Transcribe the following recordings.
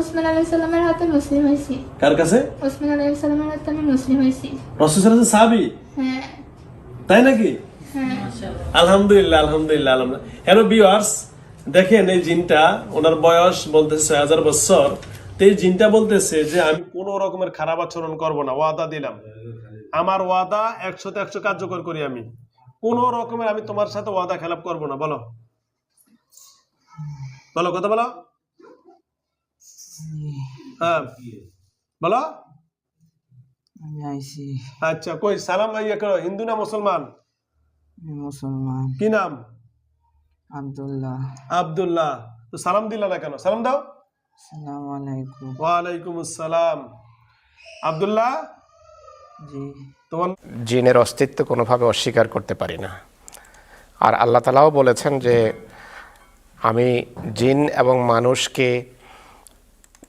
ওসমান আলাই সাল্লামের হাতে মুসলিম হয়েছি। কার কাছে? ওসমান আলাই সাল্লামের হাতে আমি মুসলিম হয়েছি। রসুল সাহাবি? হ্যাঁ। তাই নাকি? হ্যাঁ। আলহামদুলিল্লাহ আলহামদুলিল্লাহ আলহামদুলিল্লাহ। হ্যালো বিওয়ার্স দেখেন এই জিনটা ওনার বয়স বলতেছে ছয় হাজার বছর। তো এই জিনটা বলতেছে যে আমি কোন রকমের খারাপ আচরণ করব না ওয়াদা দিলাম। আমার ওয়াদা একশোতে একশো কার্যকর করি আমি। কোন রকমের আমি তোমার সাথে ওয়াদা খেলাপ করব না। বলো। বলো কথা বলো। হ্যাঁ। বলো। আমি আইসি আচ্ছা কই সালাম ইয়ে করো হিন্দু না মুসলমান? মুসলমান। কি নাম? আব্দুল্লাহ। আব্দুল্লাহ। তো সালাম দিলা না কেন? সালাম দাও। সালাম আলাইকুম। ওয়ালাইকুম আসসালাম। আব্দুল্লাহ? জি। তোমার জিনের অস্তিত্ব কোনোভাবে অস্বীকার করতে পারি না। আর আল্লাহ তালাও বলেছেন যে আমি জিন এবং মানুষকে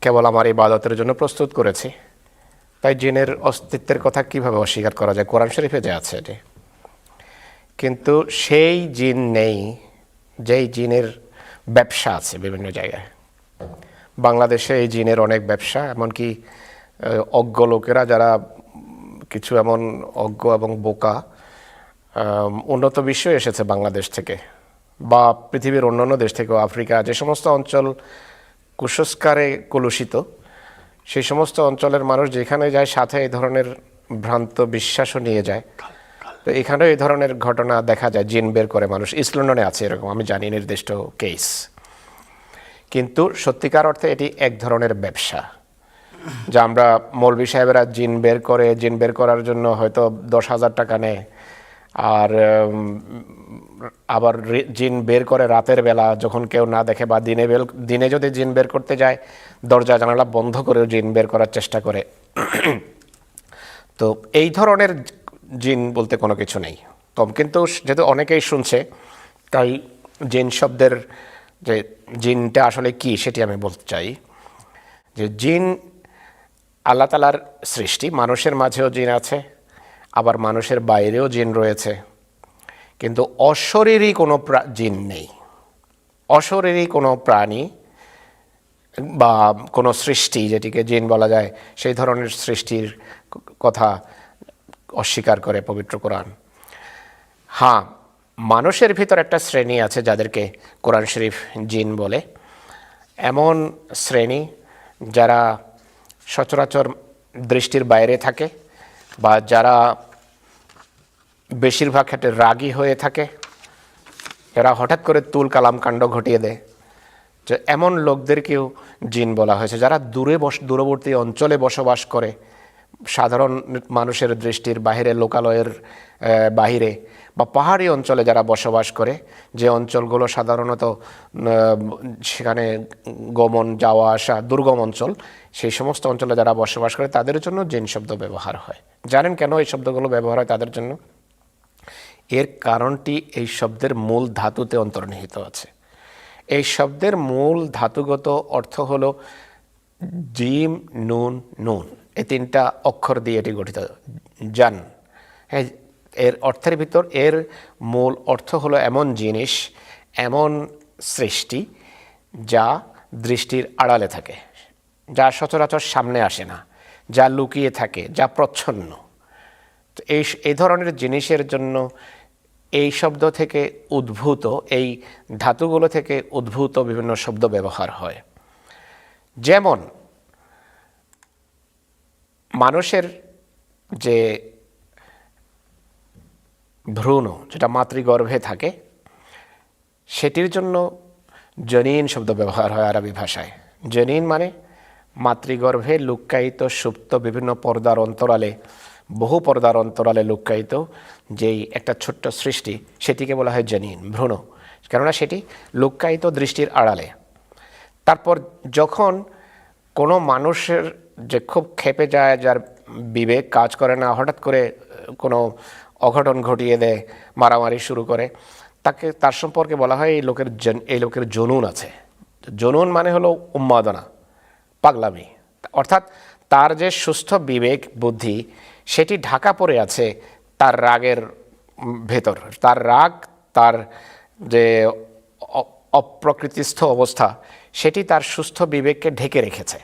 কেবল আমার ইবাদতের জন্য প্রস্তুত করেছি। তাই জিনের অস্তিত্বের কথা কীভাবে অস্বীকার করা যায়? কোরআন শরীফে যে আছে এটি। কিন্তু সেই জিন নেই, যেই জিনের ব্যবসা আছে বিভিন্ন জায়গায়। বাংলাদেশে এই জিনের অনেক ব্যবসা, এমনকি অজ্ঞ লোকেরা যারা কিছু এমন অজ্ঞ এবং বোকা উন্নত বিশ্ব এসেছে বাংলাদেশ থেকে বা পৃথিবীর অন্যান্য দেশ থেকেও, আফ্রিকা, যে সমস্ত অঞ্চল কুসংস্কারে কলুষিত। সেই সমস্ত অঞ্চলের মানুষ যেখানে যায়, সাথে এই ধরনের ভ্রান্ত বিশ্বাসও নিয়ে যায়। তো এখানেও এই ধরনের ঘটনা দেখা যায়, জিন বের করে মানুষ। ইস্ট লন্ডনে আছে এরকম, আমি জানি, নির্দিষ্ট কেস। কিন্তু সত্যিকার অর্থে এটি এক ধরনের ব্যবসা, যা আমরা মৌলবী সাহেবেরা জিন বের করে, জিন বের করার জন্য হয়তো দশ হাজার টাকা নেয়। আর আবার জিন বের করে রাতের বেলা, যখন কেউ না দেখে বা দিনে বেল দিনে যদি জিন বের করতে যায়, দরজা, জানালা বন্ধ করেও জিন বের করার চেষ্টা করে। তো এই ধরনের জিন বলতে কোনো কিছু নেই। তো কিন্তু যেহেতু অনেকেই শুনছে, তাই জিন শব্দের যে জিনটা আসলে কি সেটি আমি বলতে চাই। যে জিন আল্লাহ তালার সৃষ্টি, মানুষের মাঝেও জিন আছে, আবার মানুষের বাইরেও জিন রয়েছে। কিন্তু অশরীরই কোনো জিন নেই। অশরীরই কোনো প্রাণী বা কোনো সৃষ্টি, যেটিকে জিন বলা যায়, সেই ধরনের সৃষ্টির কথা অস্বীকার করে পবিত্র কোরআন। হ্যাঁ মানুষের ভিতর একটা শ্রেণি আছে যাদেরকে কোরআন শরীফ জিন বলে। এমন শ্রেণি যারা সচরাচর দৃষ্টির বাইরে থাকে বা যারা বেশিরভাগ ক্ষেত্রে রাগী হয়ে থাকে। এরা হঠাৎ করে তুল কালাম কাণ্ড ঘটিয়ে দেয়। যে এমন লোকদেরকেও জিন বলা হয়েছে, যারা দূরে বস, দূরবর্তী অঞ্চলে বসবাস করে। সাধারণ মানুষের দৃষ্টির বাহিরে, লোকালয়ের বাহিরে বা পাহাড়ি অঞ্চলে যারা বসবাস করে, যে অঞ্চলগুলো সাধারণত সেখানে গমন, যাওয়া, আসা, দুর্গম অঞ্চল, সেই সমস্ত অঞ্চলে যারা বসবাস করে, তাদের জন্য জিন শব্দ ব্যবহার হয়। জানেন কেন এই শব্দগুলো ব্যবহার হয় তাদের জন্য? এর কারণটি এই শব্দের মূল ধাতুতে অন্তর্নিহিত আছে। এই শব্দের মূল ধাতুগত অর্থ হলো জিম, নুন নুন। এই তিনটা অক্ষর দিয়ে এটি গঠিত। জান। হ্যাঁ এর অর্থের ভিতর এর মূল অর্থ হলো এমন জিনিস, এমন সৃষ্টি যা দৃষ্টির আড়ালে থাকে, যা সচরাচর সামনে আসে না, যা লুকিয়ে থাকে, যা প্রচ্ছন্ন। এই এই ধরনের জিনিসের জন্য এই শব্দ থেকে উদ্ভূত, এই ধাতুগুলো থেকে উদ্ভূত বিভিন্ন শব্দ ব্যবহার হয়। যেমন, মানুষের যে ভ্রূণ, যেটা মাতৃগর্ভে থাকে, সেটির জন্য জনীন শব্দ ব্যবহার হয় আরবি ভাষায়। জনীন মানে মাতৃগর্ভে লুক্কায়িত সুপ্ত বিভিন্ন পর্দার অন্তরালে বহু পর্দার অন্তরালে লুক্কায়িত যেই একটা ছোট্ট সৃষ্টি, সেটিকে বলা হয় জেনিন, ভ্রূণ। কেননা সেটি লুক্কায়িত দৃষ্টির আড়ালে। তারপর যখন কোনো মানুষের যে খুব খেপে যায়, যার বিবেক কাজ করে না, হঠাৎ করে কোনো অঘটন ঘটিয়ে দেয়, মারামারি শুরু করে, তাকে, তার সম্পর্কে বলা হয় এই লোকের এই লোকের জনুন আছে। জনুন মানে হলো উন্মাদনা, পাগলামি। অর্থাৎ তার যে সুস্থ বিবেক, বুদ্ধি সেটি ঢাকা পড়ে আছে তার রাগের ভেতর। তার রাগ, তার যে অপ্রকৃতিস্থ অবস্থা, সেটি তার সুস্থ বিবেককে ঢেকে রেখেছে।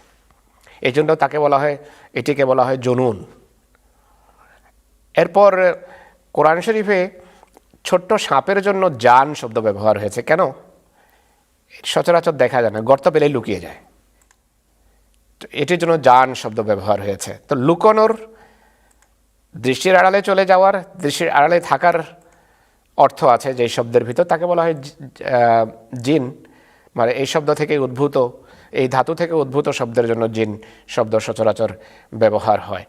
এই জন্য তাকে বলা হয়, এটিকে বলা হয় জনুন। এরপর কোরআন শরীফে ছোট্ট সাপের জন্য জান শব্দ ব্যবহার হয়েছে। কেন? সচরাচর দেখা যায় না, গর্ত পেলেই লুকিয়ে যায়। তো এটির জন্য জান শব্দ ব্যবহার হয়েছে। তো লুকোনোর দৃষ্টির আড়ালে চলে যাওয়ার, দৃষ্টির আড়ালে থাকার অর্থ আছে যেই শব্দের ভিতর। তাকে বলা হয় জিন। মানে এই শব্দ থেকে উদ্ভূত, এই ধাতু থেকে উদ্ভূত শব্দের জন্য জিন শব্দ সচরাচর ব্যবহার হয়।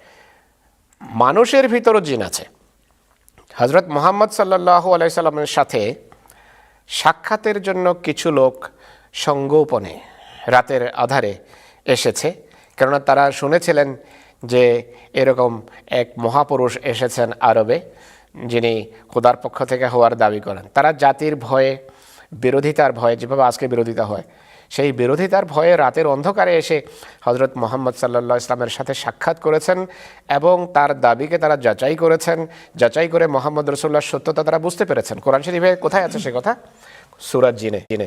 মানুষের ভিতরও জিন আছে। হজরত মোহাম্মদ সাল্লাহ আলাইসাল্লামের সাথে সাক্ষাতের জন্য কিছু লোক সঙ্গোপনে রাতের আধারে এসেছে। কেননা তারা শুনেছিলেন যে এরকম এক মহাপুরুষ এসেছেন আরবে, যিনি খোদার পক্ষ থেকে হওয়ার দাবি করেন। তারা জাতির ভয়ে, বিরোধিতার ভয়ে, যেভাবে আজকে বিরোধিতা হয়, সেই বিরোধিতার ভয়ে রাতের অন্ধকারে এসে হজরত মোহাম্মদ সাল্লা ইসলামের সাথে সাক্ষাৎ করেছেন এবং তার দাবিকে তারা যাচাই করেছেন। যাচাই করে মোহাম্মদ রসুল্লাহর সত্যতা তারা বুঝতে পেরেছেন। কোরআন শরীফে কোথায় আছে সে কথা? সুরাজ জিনে জিনে।